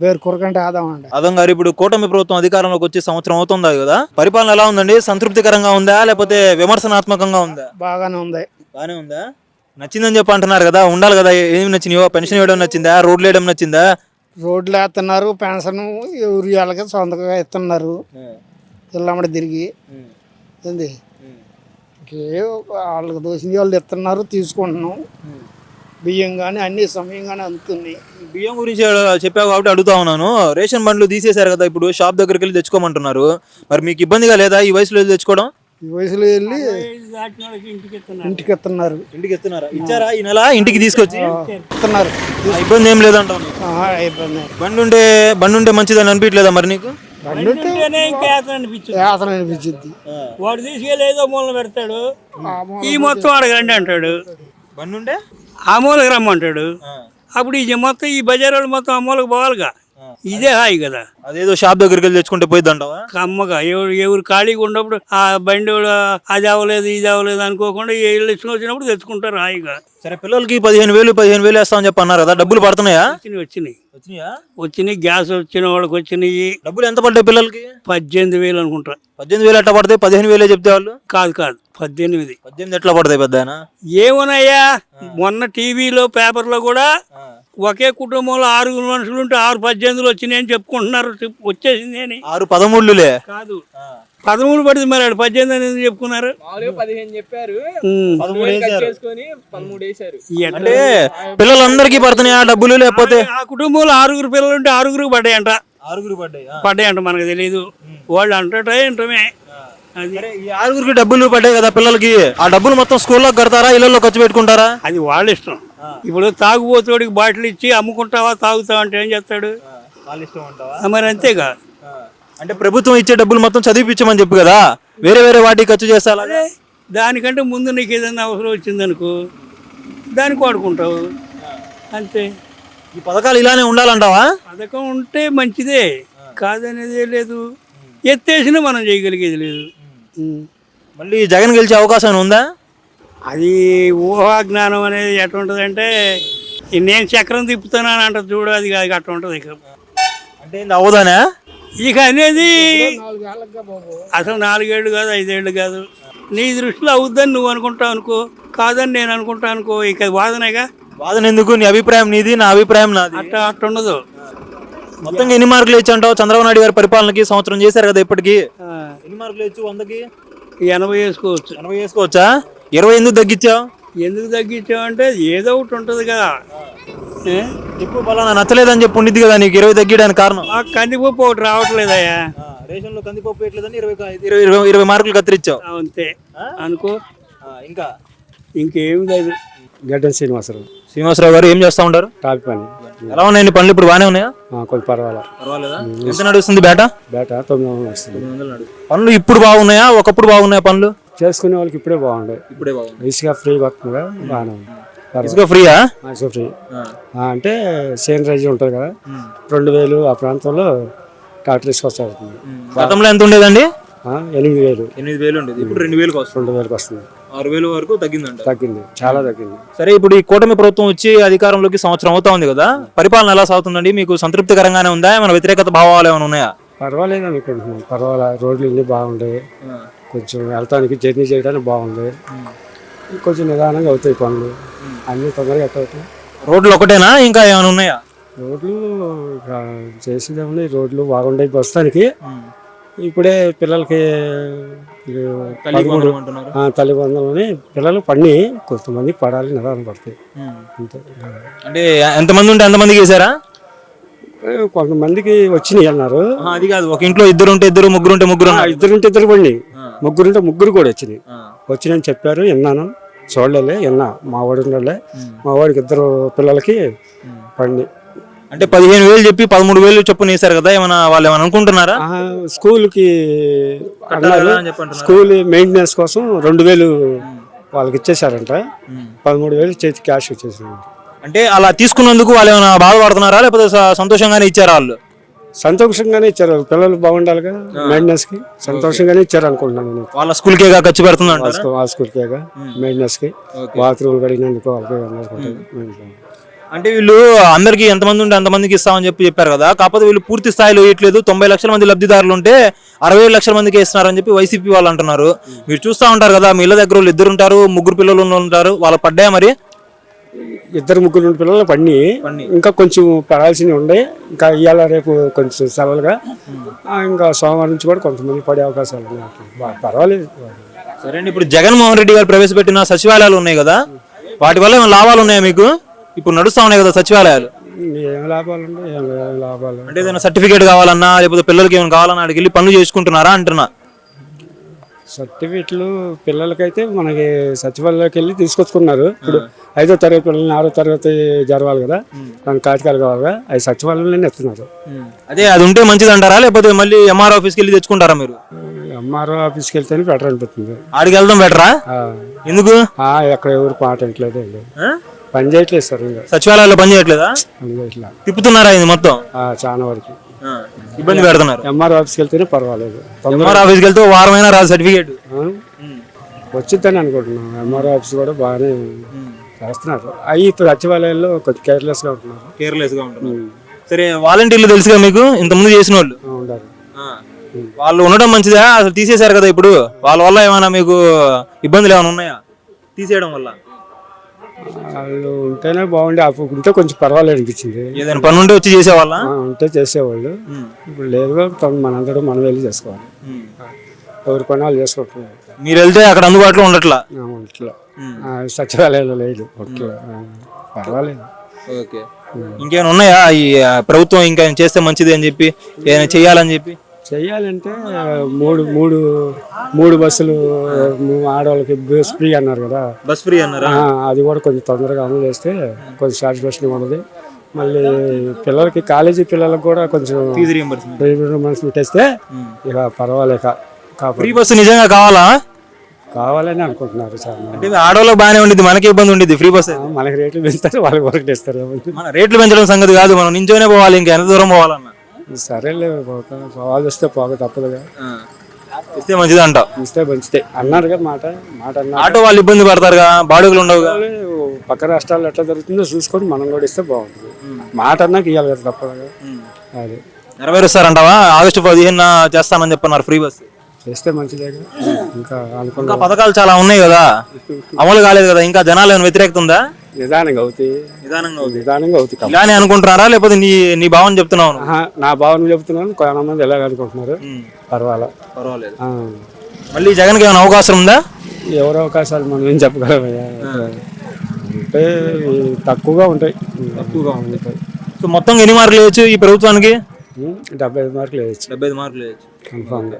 వేరు కురకంటే ఆదాం అండి. అదం గారు ఇప్పుడు కూటమి ప్రభుత్వం అధికారంలోకి వచ్చి సంవత్సరం అవుతుందా కదా? పరిపాలన ఎలా ఉందండి? సంతృప్తికరంగా ఉందా? లేకపోతే విమర్శనాత్మకంగా ఉందా? బాగానే ఉంది. బానే ఉందా? నచ్చిందని చెప్పి అంటున్నారు కదా ఉండాలి కదా. ఏమి నచ్చినాయో పెన్షన్ ఇవ్వడం నచ్చిందా? రోడ్లు వేయడం నచ్చిందా? రోడ్లు వేస్తున్నారు పెన్షన్ వాళ్ళకి సొంతగా ఇస్తున్నారు ఇళ్ళమ్మడి తిరిగి. ఏంది? వాళ్ళకి దోసిన వాళ్ళు ఇస్తున్నారు తీసుకుంటున్నాం. బియ్యం కానీ అన్ని సమయంగానే అందుతున్నాయి బియ్యం గురించి చెప్పావు కాబట్టి అడుగుతా ఉన్నాను. రేషన్ బండ్లు తీసేశారు కదా ఇప్పుడు షాప్ దగ్గరికి వెళ్ళి తెచ్చుకోమంటున్నారు. మరి మీకు ఇబ్బందిగా లేదా ఈ వయసులో వెళ్ళి తెచ్చుకోవడం? ఈ వయసులో వెళ్ళి ఇంటికి ఇస్తున్నారు ఇంటికి ఇస్తున్నారా ఇచ్చారా ఈ నెల? ఇంటికి తీసుకొచ్చి? ఇబ్బంది ఏం లేదంటావు అయిపోయింది బండి ఉంటే బండి ఉంటే మంచిదని అనిపించలేదా మరి నీకు? అనిపించింది. వాడు తీసుకెళ్ళి ఏదో మూలన పెడతాడు. ఈ మొత్తం అడగండి అంటాడు. బండి ఉంటే ఆ మూలకు రమ్మంటాడు అప్పుడు ఈ మొత్తం ఈ బజార్ వాళ్ళు మొత్తం ఆ మూలకు పోవాలిగా. ఇదే హాయి కదా. అదేదో షాప్ దగ్గరికి వెళ్ళి తెచ్చుకుంటే పోయిద్ది అంటావా కమ్మగా. ఎవరు ఎవరు ఖాళీగా ఉన్నప్పుడు ఆ బండి వాడు అది అవ్వలేదు ఇది అవ్వలేదు అనుకోకుండా ఏ ఇచ్చిన వచ్చినప్పుడు తెచ్చుకుంటారు హాయిగా. సరే పిల్లలకి పదిహేను వేలు పదిహేను వేలు వేస్తామని చెప్పి అన్నారు కదా. డబ్బులు పడుతున్నాయా? వచ్చినాయి వచ్చినాయి. వచ్చినాయా? వచ్చినాయి గ్యాస్ వచ్చిన వాళ్ళకి వచ్చినాయి. డబ్బులు ఎంత పడ్డాయి పిల్లలకి? పద్దెనిమిది వేలు అనుకుంటా. పద్దెనిమిది వేలు ఎట్లా పడతాయి? పదిహేను వేలే చెప్తే వాళ్ళు? కాదు కాదు. పద్దెనిమిది. పద్దెనిమిది ఎట్లా పడతాయి పెద్ద ఆయన ఏమోనయ్యా మొన్న టీవీలో పేపర్లో కూడా ఒకే కుటుంబంలో ఆరుగురు మనుషులు ఉంటే ఆరు పద్దెనిమిదిలు వచ్చినాయి అని చెప్పుకుంటున్నారు. చెప్- వచ్చేసింది అని ఆరు పదమూడులే. కాదు. పదమూడు పడింది మరి ఆడు పద్దెనిమిది అని ఎందుకు చెప్పుకున్నారు? చెప్పారు? అంటే పిల్లలందరికీ పడుతున్నాయి ఆ డబ్బులు లేకపోతే? ఆ కుటుంబంలో ఆరుగురు పిల్లలు ఉంటే ఆరుగురికి పడ్డాయంట. ఆరుగురు పడ్డాయి పడ్డాయంట మనకు తెలియదు వాళ్ళు అంటట ఏంటమే? అది. సరే ఈ ఆరుగురికి డబ్బులు పడ్డాయి కదా పిల్లలకి. ఆ డబ్బులు మొత్తం స్కూల్లో కడతారా ఇళ్ళల్లో ఖర్చు పెట్టుకుంటారా? అది వాళ్ళ ఇష్టం. ఇప్పుడు తాగుబోతోడికి బాటిల్ ఇచ్చి అమ్ముకుంటావా తాగుతావా అంటే ఏం చేస్తాడు? మరి అంతేగా. అంటే ప్రభుత్వం ఇచ్చే డబ్బులు మొత్తం చదివిపించమని చెప్పు కదా. వేరే వేరే వాటికి ఖర్చు చేస్తా అదే దానికంటే ముందు నీకు ఏదైనా అవసరం వచ్చిందనుకో దానికి వాడుకుంటావు. అంతే. ఈ పథకాలు ఇలానే ఉండాలంటావా? పథకం ఉంటే మంచిదే కాదనేదే లేదు. ఎత్తేసినా మనం చేయగలిగేది లేదు. మళ్ళీ జగన్ గెలిచే అవకాశం ఉందా? అది ఊహాజ్ఞానం అనేది ఎట్లా ఉంటుంది అంటే నేను చక్రం తిప్పుతున్నాను అంట చూడు అది కాదు అట్లా ఉంటుంది ఇక. అంటే అవదానా? ఇక అనేది అసలు నాలుగేళ్ళు కాదు ఐదేళ్ళు కాదు. నీ దృష్టిలో అవుద్దని నువ్వు అనుకుంటావు అనుకో కాదని నేను అనుకుంటా అనుకో ఇక వాదనేగా? వాదన ఎందుకు? నీ అభిప్రాయం నీది నా అభిప్రాయం నాది. అట్లా అట్లా ఉండదు. మొత్తంగా ఎన్ని మార్కులు ఇచ్చి అంటావు? చంద్రబాబు నాయుడు గారి పరిపాలనకి సంవత్సరం చేశారు కదా ఇప్పటికి. ఎన్ని మార్కులు ఇచ్చు వందకి? ఎనభై వేసుకోవచ్చు. ఎనభై వేసుకోవచ్చా? ఇరవై ఎందుకు తగ్గించావు ఎందుకు తగ్గించావంటే ఏదో ఒకటి ఉంటుంది కదా. ఏ? చెప్పు పలానా నచ్చలేదని చెప్పి ఉండిద్ది కదా నీకు ఇరవై తగ్గించడానికి కారణం? ఆ కందిపప్పు ఒకటి రావట్లేదయ్యా రేషన్లో కందిపప్పు ఎట్లేదని ఇరవై ఇరవై ఇరవై ఇరవై మార్కులు కత్తిరించావు. అంతే. అనుకో. ఇంకా? ఇంకేం లేదు. గడ్డం శ్రీనివాసరావు. శ్రీనివాసరావు గారు ఏం చేస్తా ఉంటారు? టాపి పని. ఎలా ఉన్నాయండి పనులు ఇప్పుడు బాగానే ఉన్నాయా? కొంచెం పర్వాలా. పర్వాలేదా? ఎంత నడుస్తుంది బేట బేట తొమ్మిది వందలు వస్తుంది పనులు ఇప్పుడు బాగున్నాయా? ఒకప్పుడు బాగున్నాయా పనులు? చేసుకునే వాళ్ళకి ఇప్పుడే బాగుండే. ఇప్పుడే బాగున్నాయి ఇసుక ఫ్రీ వస్తుందిగా బాగానే ఉంది. ఇసుక ఫ్రీయా? ఆ, ఇసుక ఫ్రీ. ఆ, అంటే సేనరైజ్ ఉంటుంది కదా రెండు వేలు ఆ ప్రాంతంలో ట్రాక్టర్ వస్తుంది గతంలో ఎంత ఉండేదండి? ఎనిమిది వేలు. ఎనిమిది వేలు ఉండేది. ఇప్పుడు రెండు వేలకు వస్తుంది. రెండు వేలకు వస్తుంది. ఆరు వేలు వరకు తగ్గిందంట. తగ్గింది చాలా తగ్గింది. సరే ఇప్పుడు ఈ కూటమి ప్రభుత్వం వచ్చి అధికారంలోకి సంవత్సరం అవుతా ఉంది కదా పరిపాలన ఎలా సాగుతుందండి? మీకు సంతృప్తికరంగానే ఉందా? ఏమైనా వ్యతిరేకత భావాలు ఏమైనా ఉన్నాయా? పర్వాలేదు అనుకుంటున్నాం పర్వాలా రోడ్లు ఇన్ని బాగుంటాయి కొంచెం వెళ్తానికి జర్నీ చేయడానికి బాగుంది కొంచెం నిదానంగా అవుతాయి పనులు. అన్ని తొందరగా ఎట్ట అవుతాయి. రోడ్లు ఒకటేనా? ఇంకా ఏమైనా ఉన్నాయా? రోడ్లు చేసేదేమన్నా రోడ్లు బాగుంటాయి ప్రస్తుతానికి. ఇప్పుడే పిల్లలకి పదమూడు అంటున్నారు ఆ, తల్లి వందలని పిల్లలు పడి కొంతమంది పడాలి నిదానం పడతాయి అంతే. అంటే ఎంతమంది ఉంటే ఎంతమందికి వేసారా కొంతమందికి వచ్చినాయి అన్నారు. అది కాదు. ఒక ఇంట్లో ఇద్దరు ఉంటే ఇద్దరు ముగ్గురు ఉంటే ముగ్గురు ఉన్నారు. ఇద్దరుంటే ఇద్దరు పడి ఆ. ముగ్గురుంటే ముగ్గురు కూడా వచ్చినాయి. ఆ. వచ్చినాయని చెప్పారు విన్నాను. చూడలే విన్నా. మా వాడు ఉండలే మా వాడికి ఇద్దరు పిల్లలకి పండి అంటే పదిహేను వేలు చెప్పి పదమూడు వేలు చొప్పున వేశారు కదా ఏమైనా వాళ్ళు ఏమైనా అనుకుంటున్నారా? స్కూల్కి అన్నారు. స్కూల్ మెయింటెనెన్స్ కోసం రెండు వేలు వాళ్ళకి ఇచ్చేసారంట పదమూడు వేలు చేతి క్యాష్ ఇచ్చేసారు అంటే అలా తీసుకున్నందుకు వాళ్ళు ఏమైనా బాధపడుతున్నారా? లేకపోతే సంతోషంగానే ఇచ్చారా వాళ్ళు? సంతోషంగానే ఇచ్చారు. పిల్లలు బాగుండాలి కదా మెయింటెనెన్స్కి. సంతోషంగానే ఇచ్చారు అనుకుంటున్నాను నేను. వాళ్ళ స్కూల్కే ఖర్చు పెడుతున్నారు ఆ స్కూల్- మెయింటెనెన్స్కి. బాత్రూమ్ కడిగినందుకు. అంటే వీళ్ళు అందరికి ఎంతమంది ఉంటే అంతమందికి ఇస్తామని చెప్పి చెప్పారు కదా. కాకపోతే వీళ్ళు పూర్తి స్థాయిలో ఇవ్వట్లేదు తొంభై లక్షల మంది లబ్ధిదారులు ఉంటే అరవై ఏడు లక్షల మందికి ఇస్తున్నారని చెప్పి వైసీపీ వాళ్ళు అంటున్నారు. మీరు చూస్తూ ఉంటారు కదా మీ ఇళ్ళ దగ్గర వాళ్ళు ఇద్దరు ఉంటారు ముగ్గురు పిల్లలు ఉంటారు. వాళ్ళు పడ్డాయా మరి? ఇద్దరు ముగ్గురు పిల్లలు పడిని ఇంకా కొంచెం పడాల్సినవి ఉన్నాయి ఇంకా ఇవాళ రేపు కొంచెం సెలవులుగా. ఇంకా సోమవారం నుంచి కూడా కొంతమంది పడే అవకాశాలు ఉన్నాయి. పర్వాలేదు. సరే అండి ఇప్పుడు జగన్మోహన్ రెడ్డి గారు ప్రవేశపెట్టిన సచివాలయాలు ఉన్నాయి కదా? వాటి వల్ల ఏమైనా లాభాలు ఉన్నాయా మీకు? ఇప్పుడు నడుస్తా ఉన్నాయి కదా సచివాలయాలు. ఏం లాభాలు ఏం లాభాలు అంటే ఏదైనా సర్టిఫికేట్ కావాలన్నా లేకపోతే పిల్లలకి ఏమైనా కావాలన్నా అడిగి వెళ్ళి పనులు చేసుకుంటున్నారా అంటున్నా. సర్టిఫికెట్లు పిల్లలకైతే మనకి సచివాలయంలోకి వెళ్ళి తీసుకొచ్చుకున్నారు. ఇప్పుడు ఐదో తరగతి పిల్లల్ని ఆరో తరగతి జరగాలి కదా. దానికి కాటికాలు కావాలి కదా అవి సచివాలయంలోనే ఎత్తున్నారు. అదే అది ఉంటే మంచిది అంటారా లేకపోతే మళ్ళీ ఎంఆర్ ఆఫీస్కి వెళ్ళి తెచ్చుకుంటారా మీరు? ఎంఆర్ఓ ఆఫీస్కి వెళ్తేనే బెటర్ అనిపిస్తుంది. ఆడికి వెళ్దాం బెటరా ఎందుకు? ఎక్కడ ఎవరు పాట. ఆ? పని చేయట్లేదు సార్ సచివాలయాల్లో పని చేయట్లేదా? తిప్పుతున్నారా ఇది మొత్తం? చాలా వరకు. ఇబ్బంది పెడుతున్నారు. ఎంఆర్ఓ ఆఫీస్కి వెళ్తేనే పర్వాలేదు. ఎంఆర్ ఆఫీస్కి వెళ్తే వారమైనా రాదు సర్టిఫికేట్ ఆ? వచ్చిద్దని అనుకుంటున్నాం. ఎంఆర్ఓ ఆఫీస్ కూడా బాగానే చేస్తున్నారు. అవి ఇప్పుడు సచివాలయాల్లో కొంచెం కేర్లెస్గా ఉంటున్నారు. కేర్లెస్గా ఉంటున్నారు సరే వాలంటీర్లు తెలుసుగా మీకు? ఇంతకుముందు చేసిన వాళ్ళు వాళ్ళు ఉండడం మంచిదా? అసలు తీసేశారు కదా ఇప్పుడు? వాళ్ళ వల్ల ఏమైనా మీకు ఇబ్బందులు ఏమైనా ఉన్నాయా? తీసేయడం వల్ల. వాళ్ళు ఉంటేనే బాగుండే. అప్పుడు ఉంటే కొంచెం పర్వాలేదు అనిపించింది. ఏదైనా పని ఉంటే వచ్చి చేసేవాళ్ళ? ఆ, ఉంటే చేసేవాళ్ళు. ఇప్పుడు లేదుగా తమ- మనందరం మనం వెళ్ళి చేసుకోవాలి. ఎవరి పని వాళ్ళు చేసుకుంటున్నారు మీరు వెళ్తే అక్కడ అందుబాటులో ఉండట్లా? ఆ, సచివాలయంలో లేదు ఒట్లా ఆ, పర్వాలేదు. ఓకే. ఇంకేమైనా ఉన్నాయా? ఈ ఆ, ప్రభుత్వం ఇంకా చేస్తే మంచిది అని చెప్పి ఏదైనా చేయాలని చెప్పి? చెయ్యాలంటే మూడు మూడు మూడు బస్సులు ఆడవాళ్ళకి బస్ ఫ్రీ అన్నారు కదా. బస్ ఫ్రీ అన్నారా? అది కూడా కొంచెం తొందరగా అమలు చేస్తే కొంచెం సాటిస్ఫాక్షన్ ఉన్నది. మళ్ళీ పిల్లలకి కాలేజీ పిల్లలకు కూడా కొంచెం ఫీజు రీఎంబర్స్మెంట్ మనసు పెట్టేస్తే ఇక పర్వాలేక. ఫ్రీ బస్సు నిజంగా కావాలా? కావాలని అనుకుంటున్నారు మంది. అంటే ఆడోళ్ళకి బాగానే ఉండిద్ది మనకి ఇబ్బంది ఉండిద్ది ఫ్రీ బస్ మనకి రేట్లు పెంచుతారు వాళ్ళకి వరకు ఇస్తారు మన రేట్లు పెంచడం సంగతి కాదు మనం నించోనే పోవాలి ఇంకా ఎంత దూరం పోవాలన్నా. సరేలే పోవాలి వస్తే పోక తప్పదుగా. ఇస్తే మంచిది అంట ఇస్తే మంచిదే. అన్నారుగా మాట. మాట అన్నారు. ఆటో వాళ్ళు ఇబ్బంది పడతారుగా బాడుగులు ఉండవుగా పక్క రాష్ట్రాల్లో ఎట్లా జరుగుతుందో చూసుకొని మనం కూడా ఇస్తే బాగుంటుంది. మాట అన్నాక ఇవ్వాలి కదా తప్పదుగా అది. నెరవేరుస్తారంటావా? ఆగస్టు పదిహేను చేస్తానని చెప్పన్నారు ఫ్రీ బస్. చేస్తే మంచిదేగా ఇంకా అనుకున్న. ఇంకా పథకాలు చాలా ఉన్నాయి కదా. అమలు కాలేదు కదా. ఇంకా జనాలు ఏమైనా వ్యతిరేకత ఉందా? నిదానంగా అవుతాయి నిదానంగా నిదానంగా అవుతాయి. ఇలానే అనుకుంటున్నారా? లేకపోతే నీ నీ భావన చెప్తున్నావు? ఆహా, నా భావన చెప్తున్నాను. కొంతమంది ఎలాగ అనుకుంటున్నారు. పర్వాలా. పర్వాలేదు. ఆ, మళ్ళీ జగన్కి ఏమైనా అవకాశం ఉందా? ఎవరు అవకాశాలు మనం ఏం చెప్పగలమయ్యా అంటే తక్కువగా ఉంటాయి. తక్కువగా ఉంటాయి. సో మొత్తం ఎన్ని మార్కులు వేయచ్చు ఈ ప్రభుత్వానికి? ఉం, డెబ్బై ఐదు మార్కులు వేయచ్చు. డెబ్బై ఐదు మార్కులు వేయచ్చు. కన్ఫామ్గా.